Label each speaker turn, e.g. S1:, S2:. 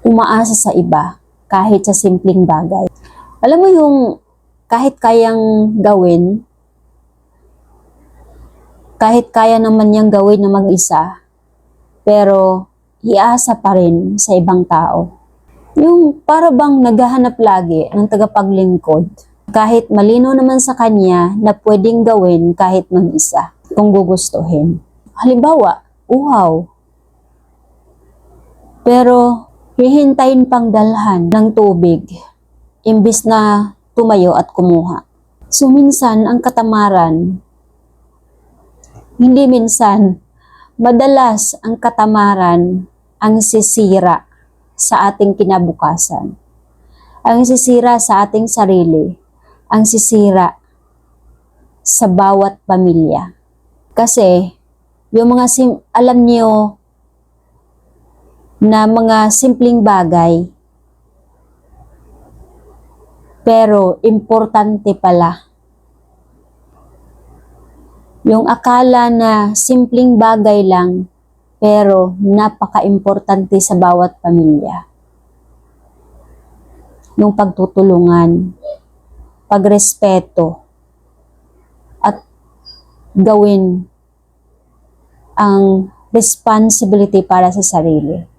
S1: umaasa sa iba kahit sa simpleng bagay. Alam mo yung kahit kayang gawin, kahit kaya naman niyang gawin na mag-isa, pero iasa pa rin sa ibang tao. Yung para naghahanap lagi ng tagapaglingkod, kahit malino naman sa kanya na pwedeng gawin kahit mag-isa, kung gugustuhin. Halimbawa, uhaw. Pero hihintayin pang dalhan ng tubig imbis na tumayo at kumuha. So minsan ang katamaran, hindi minsan, madalas ang katamaran ang sisira sa ating kinabukasan. Ang sisira sa ating sarili, ang sisira sa bawat pamilya. Kasi yung mga sim- alam niyo na mga simpleng bagay pero importante pala. Yung akala na simpleng bagay lang pero napaka-importante sa bawat pamilya. Yung pagtutulungan, pagrespeto, at gawin ang responsibility para sa sarili.